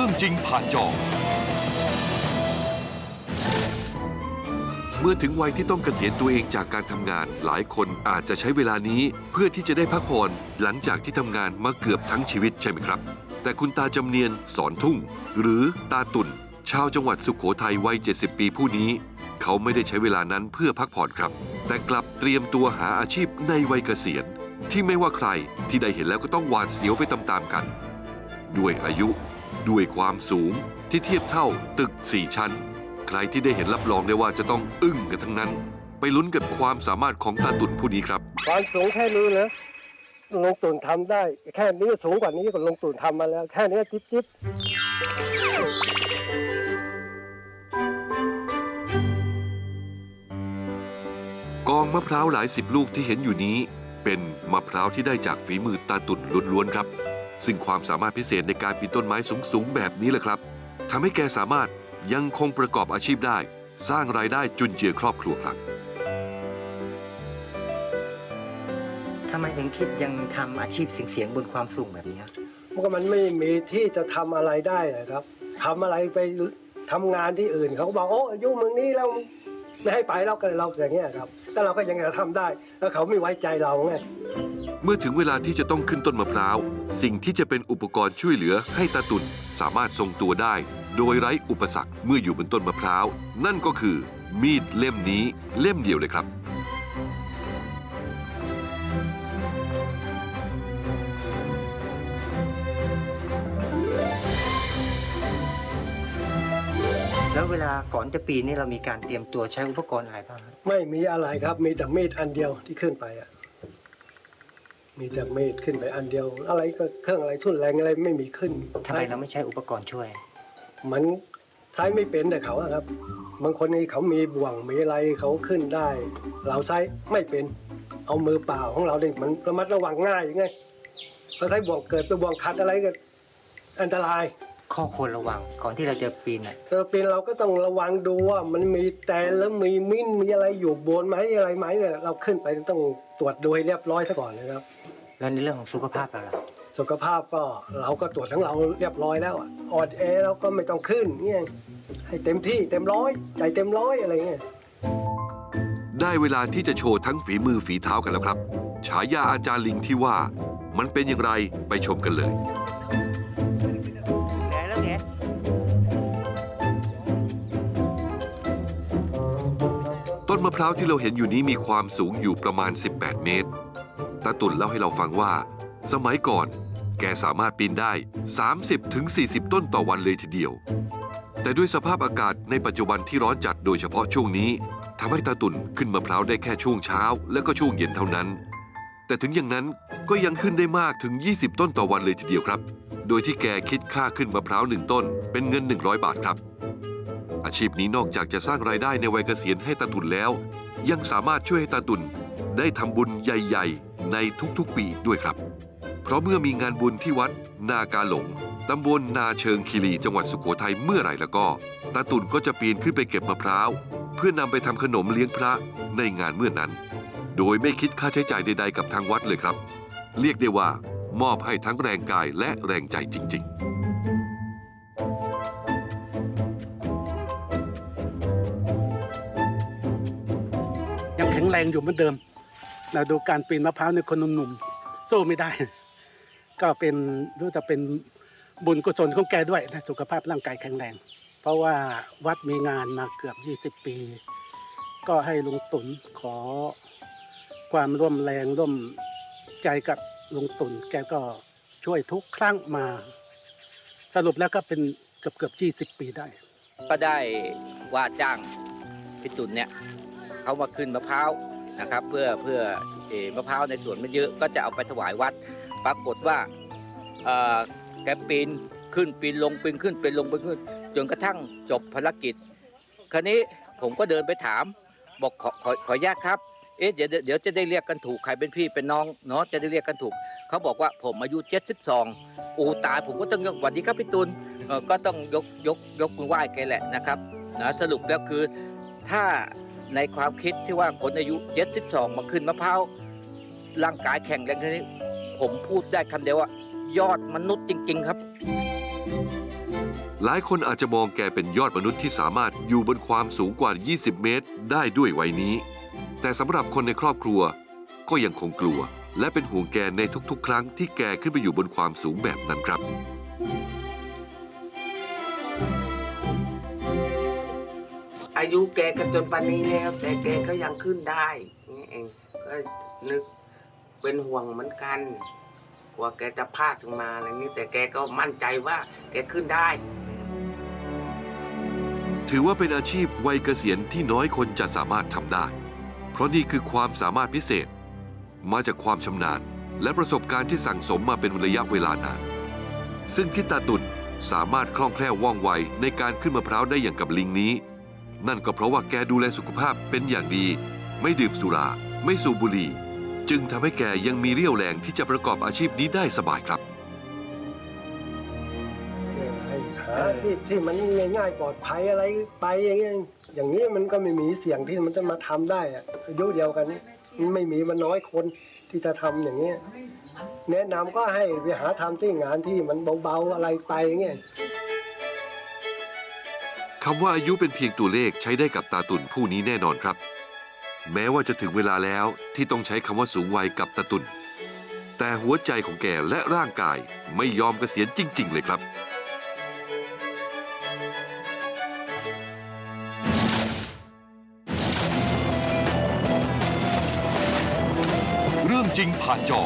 รื่องจริงผ่านจอ เมื่อถึงวัยที่ต้องเกษียณตัวเองจากการทำงาน หลายคนอาจจะใช้เวลานี้เพื่อที่จะได้พักผ่อนหลังจากที่ทำงานมาเกือบทั้งชีวิตใช่ไหมครับ แต่คุณตาจำเนียนสอนทุ่ง หรือตาตุ่น ชาวจังหวัดสุขโขทัยวัย 70 ปีผู้นี้ เขาไม่ได้ใช้เวลานั้นเพื่อพักผ่อนครับ แต่กลับเตรียมตัวหาอาชีพในวัยเกษียณ ที่ไม่ว่าใครที่ได้เห็นแล้วก็ต้องหวาดเสียวไปตามๆกัน ด้วยอายุ ด้วยความสูงที่เทียบเท่าตึก 4 ชั้น ใครที่ได้เห็นรับรองได้ว่าจะต้องอึ้งกันทั้งนั้น ไปลุ้นกับความสามารถของตาตุ่นผู้นี้ครับ ความสูงแค่นี้เหรอลงตุ่นทำได้ แค่นี้สูงกว่านี้ก็ลงตุ่นทำมาแล้ว แค่นี้จิ๊บจิ๊บกองมะพร้าวหลายสิบลูกที่เห็นอยู่นี้ เป็นมะพร้าวที่ได้จากฝีมือตาตุ่นล้วนๆครับ ซึ่งความสามารถพิเศษในการปีนต้นไม้สูงๆแบบนี้แหละครับทำให้แกสามารถยังคงประกอบอาชีพได้ สร้างรายได้จุนเจือครอบครัวครับทำไมถึงคิดยังทำอาชีพเสียงๆบนความสูงแบบนี้ครับมันก็มันไม่มีที่จะทำอะไรได้อะครับทำอะไรไปทำงานที่อื่นเขาก็บอกโอ้อายุมึงนี้แล้วไม่ให้ไปเราก็เราอย่างเงี้ยครับแต่เราก็ยังจะทำได้ แล้วเขาไม่ไว้ใจเราไง เมื่อถึงเวลาที่จะต้องขึ้นต้นมะพร้าว สิ่งที่จะเป็นอุปกรณ์ช่วยเหลือให้ตาตุ่นสามารถทรงตัวได้ โดยไร้อุปสรรคเมื่ออยู่บนต้นมะพร้าว นั่นก็คือ มีดเล่มนี้เล่มเดียวเลยครับ แล้วเวลาก่อนจะปีนนี่เรามีการเตรียมตัวใช้อุปกรณ์อะไรบ้างครับไม่มีอะไรครับ มีแต่มีดอันเดียวที่ขึ้นไปอะ มีแต่มีดขึ้นไปอันเดียว อะไรก็เครื่องอะไรทุ่นแรงอะไรไม่มีขึ้นทำไมเราไม่ใช้อุปกรณ์ช่วย มันใช้ไม่เป็นแต่เขาอะครับ บางคนนี่เขามีบ่วงมีอะไรเขาขึ้นได้ เราใช้ไม่เป็น เอามือเปล่าของเราเนี่ยมันระมัดระวังง่ายไงเราใช้บ่วงเกิดไปบ่วงขัดอะไรก็อันตราย ข้อควรระวังก่อนที่เราจะปีนอะเราเป็นเราก็ต้องระวังดูว่ามันมีแตนแล้วมีมิ้นมีอะไรอยู่บนไหมอะไรไหมเนี่ยเราขึ้นไปต้องตรวจดูให้เรียบร้อยซะก่อนนะครับ แล้วในเรื่องของสุขภาพเราล่ะสุขภาพก็เราก็ตรวจทั้งเราเรียบร้อยแล้วอะอ่อนแอเราก็ไม่ต้องขึ้นเนี่ยให้เต็มที่เต็มร้อยใจเต็มร้อยอะไรเงี้ยได้เวลาที่จะโชว์ทั้งฝีมือฝีเท้ากันแล้วครับ ฉายาอาจารย์ลิงที่ว่า มันเป็นอย่างไรไปชมกันเลยแล้วไงต้นมะพร้าวที่เราเห็นอยู่นี้มีความสูงอยู่ประมาณ 18 เมตร ตาตุ่นเล่าให้เราฟังว่า สมัยก่อน แกสามารถปีนได้ 30-40 ต้นต่อวันเลยทีเดียว แต่ด้วยสภาพอากาศในปัจจุบันที่ร้อนจัดโดยเฉพาะช่วงนี้ทำให้ตาตุ่นขึ้นมะพร้าวได้แค่ช่วงเช้า และก็ช่วงเย็นเท่านั้น แต่ถึงอย่างนั้นก็ยังขึ้นได้มากถึง 20 ต้นต่อวันเลยทีเดียวครับ โดยที่แกคิดค่าขึ้นมะพร้าวหนึ่งต้น เป็นเงิน 100 บาทครับ อาชีพนี้นอกจากจะสร้างรายได้ในวัยเกษียณให้ตาตุ่นแล้ว ยังสามารถช่วยให้ตาตุ่นได้ทำบุญใหญ่ ๆ ในทุกๆปีด้วยครับ เพราะเมื่อมีงานบุญที่วัด นากาหลงตำบลนาเชิงคีรีจังหวัดสุโขทัยเมื่อไหร่แล้วก็ตาตุ่นก็จะปีนขึ้นไปเก็บมะพร้าว เพื่อนำไปทำขนมเลี้ยงพระในงานเมื่อนั้น โดยไม่คิดค่าใช้จ่ายใดๆกับทางวัดเลยครับ เรียกได้ว่ามอบให้ทั้งแรงกายและแรงใจจริง ๆยังแข็งแรงอยู่เหมือนเดิม เราดูการปีนมะพร้าวในคนหนุ่มๆสู้ไม่ได้ ก็เป็นรู้จะเป็นบุญกุศลของแกด้วยนะสุขภาพร่างกายแข็งแรง เพราะว่าวัดมีงานมาเกือบ 20 ปี ก็ให้ลุงตุนขอความร่วมแรงร่วมใจกับลุงตุนแกก็ช่วยทุกครั้งมา สรุปแล้วก็เป็นเกือบเกือบ20ปีได้ ก็ได้ว่าจ้างพี่ตุนเนี่ยเขามาขึ้นมะพร้าว นะครับ เพื่อเพื่อเอมะพร้าวในสวนมันเยอะก็จะเอาไปถวายวัด ปรากฏว่าแกปีนขึ้นปีนลงปีนขึ้นปีนลงปีนขึ้น จนกระทั่งจบภารกิจ คราวนี้ผมก็เดินไปถาม บอกขอขอขออนุญาตครับเอ๊ะเดี๋ยวเดี๋ยวจะได้เรียกกันถูกใครเป็นพี่เป็นน้องเนาะจะได้เรียกกันถูก เขาบอกว่าผมอายุ 72โอ้ตายผมก็ต้องยกสวัสดีครับพี่ตุลก็ต้องยกยกยกมือไหว้แกแหละนะครับนะสรุปแล้วคือถ้า ในความคิดที่ว่าคนอายุ 72 มาขึ้นมะพร้าวร่างกายแข็งแรงแค่นี้ ผมพูดได้คำเดียวว่า ยอดมนุษย์จริง ๆ ครับ หลายคนอาจจะมองแกเป็นยอดมนุษย์ที่สามารถอยู่บนความสูงกว่า 20 เมตรได้ด้วยวัยนี้ แต่สำหรับคนในครอบครัว ก็ยังคงกลัว และเป็นห่วงแกในทุกๆ ครั้งที่แกขึ้นไปอยู่บนความสูงแบบนั้นครับ อายุแกก็จนปานนี้แล้ว แต่แกก็ยังขึ้นได้นี่เองก็นึกเป็นห่วงเหมือนกันกลัวแกจะพลาดถึงมาอะไรนี้แต่แกก็มั่นใจว่าแกขึ้นได้ ถือว่าเป็นอาชีพวัยเกษียณที่น้อยคนจะสามารถทำได้ เพราะนี่คือความสามารถพิเศษ มาจากความชำนาญ และประสบการณ์ที่สั่งสมมาเป็นระยะเวลานาน ซึ่งที่ตาตุนสามารถคล่องแคล่วว่องไวในการขึ้นมะพร้าวได้อย่างกับลิงนี้ นั่นก็เพราะว่าแกดูแลสุขภาพเป็นอย่างดี ไม่ดื่มสุรา ไม่สูบบุหรี่ จึงทำให้แกยังมีเรี่ยวแรงที่จะประกอบอาชีพนี้ได้สบายครับ ให้หาที่ที่มันง่ายๆปลอดภัยอะไรไปอย่างเงี้ยอย่างนี้มันก็ไม่มีเสี่ยงที่มันจะมาทำได้อะอายุเดียวกันนี่มันไม่มีมันน้อยคนที่จะทำอย่างเงี้ยแนะนำก็ให้ไปหาทำที่งานที่มันเบาๆอะไรไปอย่างเงี้ยำว่าอายุเป็นเพียงตัวเลขใช้ได้กับตาตุ่นผู้นี้แน่นอนครับ แม้ว่าจะถึงเวลาแล้วที่ต้องใช้คำว่าสูงวัยกับตาตุ่น แต่หัวใจของแกและร่างกายไม่ยอมเกษียณจริง ๆ เลยครับ เรื่องจริงผ่านจอ